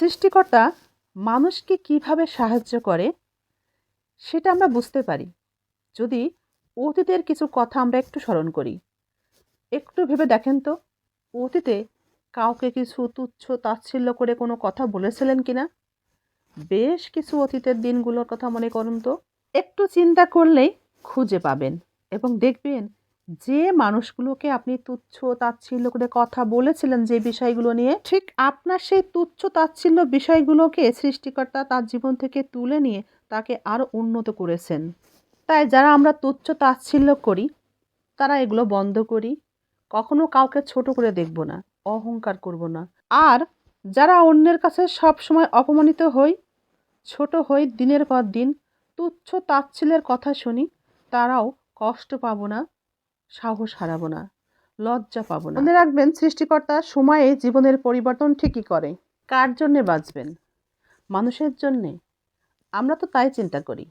সৃষ্টিকর্তা মানুষকে কীভাবে সাহায্য করে, সেটা আমরা বুঝতে পারি। যদি অতীতের কিছু কথা আমরা একটু স্মরণ করি, একটু ভেবে দেখেন তো, অতীতে কাউকে কিছু তুচ্ছ, তাচ্ছিল্য করে কোনো কথা বলেছিলেন কি না বেশ কিছু অতীতের দিনগুলোর কথা মনে করুন তো, একটু চিন্তা করলেই খুঁজে পাবেন এবং দেখবেন যে মানুষগুলোকে আপনি তুচ্ছ তাচ্ছিল্য করে কথা বলেছিলেন যে বিষয়গুলো নিয়ে, ঠিক আপনার সেই তুচ্ছ তাচ্ছিল্য বিষয়গুলোকে সৃষ্টিকর্তা তার জীবন থেকে তুলে নিয়ে তাকে আরও উন্নত করেছেন। তাই যারা আমরা তুচ্ছ তাচ্ছিল্য করি, তারা এগুলো বন্ধ করি, কখনো কাউকে ছোট করে দেখব না, অহংকার করব না। আর যারা অন্যের কাছে সব সময় অপমানিত হই, ছোট হই দিনের পর দিন, তুচ্ছ তাচ্ছিল্যের কথা শুনি, তারাও কষ্ট পাবো না সাহস হারাবো না, লজ্জা পাবো না। মনে রাখবেন, সৃষ্টিকর্তা সময়ে জীবনের পরিবর্তন ঠিকই করে। কার জন্যে বাঁচবেন? মানুষের জন্যে? আমরা তো তাই চিন্তা করি।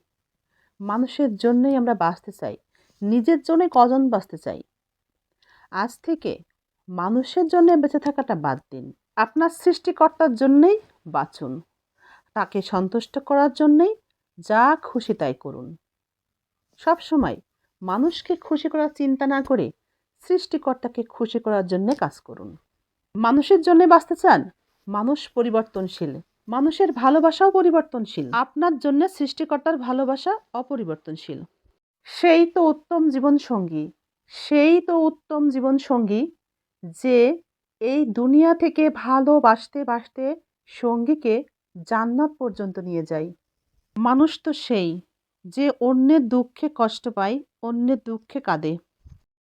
মানুষের জন্যই আমরা বাঁচতে চাই, নিজের জন্যে কজন বাঁচতে চাই? আজ থেকে মানুষের জন্যে বেঁচে থাকাটা বাদ দিন। আপনার সৃষ্টিকর্তার জন্যেই বাঁচুন। তাকে সন্তুষ্ট করার জন্যেই যা খুশি তাই করুন। সব সময় মানুষকে খুশি করার চিন্তা না করে সৃষ্টিকর্তাকে খুশি করার জন্যে কাজ করুন। মানুষের জন্য বাঁচতে চান? মানুষ পরিবর্তনশীল। মানুষের ভালোবাসাও পরিবর্তনশীল। আপনার জন্য সৃষ্টিকর্তার ভালোবাসা অপরিবর্তনশীল। সেই তো উত্তম জীবন সঙ্গী সেই তো উত্তম জীবন সঙ্গী যে এই দুনিয়া থেকে ভালোবাসতে বাসতে সঙ্গীকে জান্নাত পর্যন্ত নিয়ে যায়। মানুষ তো সেই। যে অন্যের দুঃখে কষ্ট পায় অন্যের দুঃখে কাঁদে।